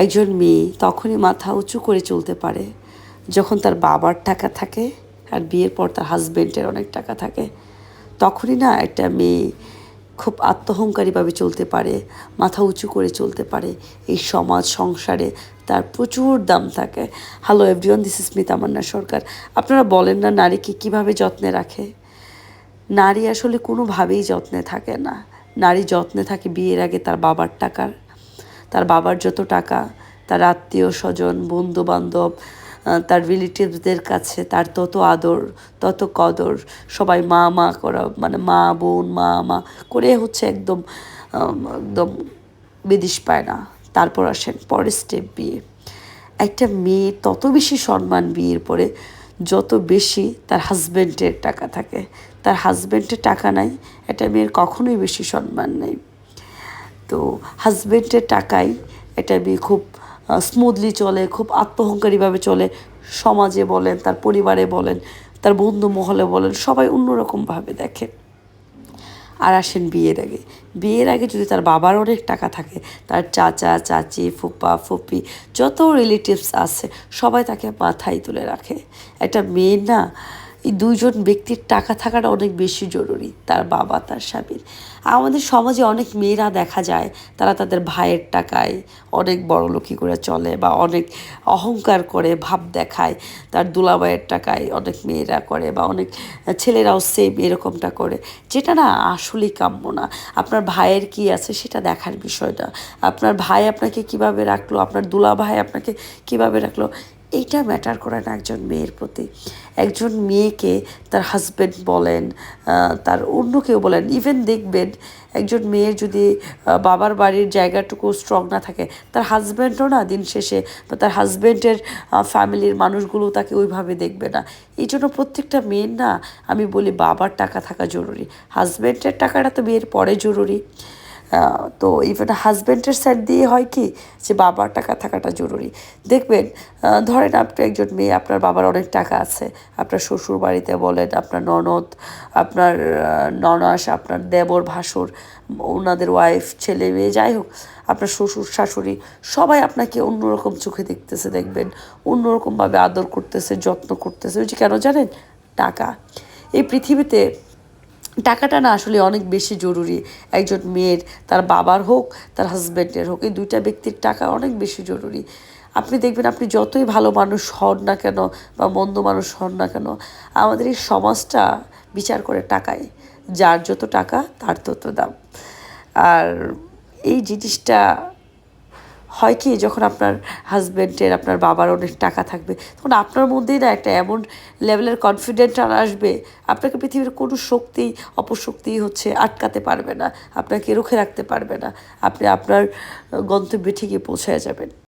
একজন মেয়ে তখনই মাথা উঁচু করে চলতে পারে। যখন তার বাবার টাকা থাকে আর বিয়ের পর তার হাজবেন্ডের অনেক টাকা থাকে, তখনই না একটা মেয়ে খুব আত্মহংকারীভাবে চলতে পারে, মাথা উঁচু করে চলতে পারে। এই সমাজ, সংসারে তার প্রচুর দাম থাকে। Hello everyone this is Mit Sarkar আপনারা বলেন না নারীকে কীভাবে যত্নে রাখে? নারী আসলে কোনোভাবেই যত্নে থাকে না। নারী যত্নে থাকে বিয়ের আগে তার বাবার টাকার। তার বাবার যত টাকা, তার আত্মীয় স্বজন বন্ধু বান্ধব তার রিলেটিভসদের কাছে তার তত আদর, তত কদর, সবাই মা মা করা মানে মা, বোন, মা মা করে হচ্ছে একদম একদম বিদিশ পায় না। তারপর আসেন পরের স্টেপ বিয়ে। একটা মেয়ে তত বেশি সম্মান বিয়ের পরে যত বেশি তার হাজব্যান্ডের টাকা থাকে। তার হাজব্যান্ডের টাকা নাই, একটা মেয়ের কখনোই বেশি সম্মান নেই। তো হাজব্যান্ডের টাকায় এটা মেয়ে খুব স্মুথলি চলে, খুব আত্মহংকারীভাবে চলে। সমাজে বলেন, তার পরিবারে বলেন, তার বন্ধু মহলে বলেন, সবাই অন্যরকমভাবে দেখে। আর আসেন বিয়ের আগে। বিয়ের আগে যদি তার বাবার অনেক টাকা থাকে, তার চাচা, চাচি, ফুপা, ফুপি, যত রিলেটিভস আছে, সবাই তাকে মাথায় তুলে রাখে। একটা মেয়ে না এই দুইজন ব্যক্তির টাকা থাকাটা অনেক বেশি জরুরি, তার বাবা, তার স্বামীর। আমাদের সমাজে অনেক মেয়েরা দেখা যায়, তারা তাদের ভাইয়ের টাকায় অনেক বড় লোকি করে চলে বা অনেক অহংকার করে, ভাব দেখায়, তার দুলাভাইয়ের টাকায় অনেক মেয়েরা করে বা অনেক ছেলেরাও সেম এরকমটা করে। যেটা না আসলেই কাম্য না। আপনার ভাইয়ের কি আছে সেটা দেখার বিষয় না। আপনার ভাই আপনাকে কীভাবে রাখল? আপনার দুলা ভাই আপনাকে কীভাবে রাখল? এইটা ম্যাটার করে না একজন মেয়ের প্রতি। একজন মেয়েকে তার হাজব্যান্ড বলেন তার অন্য কেউ বলেন ইভেন দেখবেন একজন মেয়ের যদি বাবার বাড়ির জায়গাটুকু স্ট্রং না থাকে, তার হাজব্যান্ডও না দিন শেষে, বা তার হাজব্যান্ডের ফ্যামিলির মানুষগুলো তাকে ওইভাবে দেখবে না। এই জন্য প্রত্যেকটা মেয়ের না, আমি বলি বাবার টাকা থাকা জরুরি। হাজব্যান্ডের টাকাটা তো মেয়ের পরে জরুরি। তো ইভেন হাজব্যান্ডের সাইড দিয়ে হয় কি যে বাবার টাকা থাকাটা জরুরি। দেখবেন ধরেন আপনি একজন মেয়ে, আপনার বাবার অনেক টাকা আছে। আপনার শ্বশুর বাড়িতে বলেন, আপনার ননদ, আপনার ননাস, আপনার দেবর, ভাসুর, ওনাদের ওয়াইফ ছেলে মেয়ে, যাই হোক, আপনার শ্বশুর, শাশুড়ি, সবাই আপনাকে অন্যরকম চোখে দেখতেছে, দেখবেন। অন্যরকমভাবে আদর করতেছে, যত্ন করতেছে। ওই যে কেন জানেন? টাকা। এই পৃথিবীতে টাকাটা না আসলে অনেক বেশি জরুরি। একজন মেয়ের, তার বাবার হোক, তার হাজব্যান্ডের হোক, এই দুইটা ব্যক্তির টাকা অনেক বেশি জরুরি। আপনি দেখবেন আপনি যতই ভালো মানুষ হন না কেন বা মন্দ মানুষ হন না কেন, আমাদের এই সমাজটা বিচার করে টাকায় যার যত টাকা, তার তত দাম। আর এই জিনিসটা হয় কি, যখন আপনার হাজব্যান্ডের আপনার বাবার অনেক টাকা থাকবে, তখন আপনার মধ্যেই না একটা এমন লেভেলের কনফিডেন্ট আর আসবে, আপনাকে পৃথিবীর কোনো শক্তি, অপশক্তি হচ্ছে আটকাতে পারবে না, আপনাকে রুখে রাখতে পারবে না, আপনি আপনার গন্তব্যে ঠিকই পৌঁছায় যাবেন।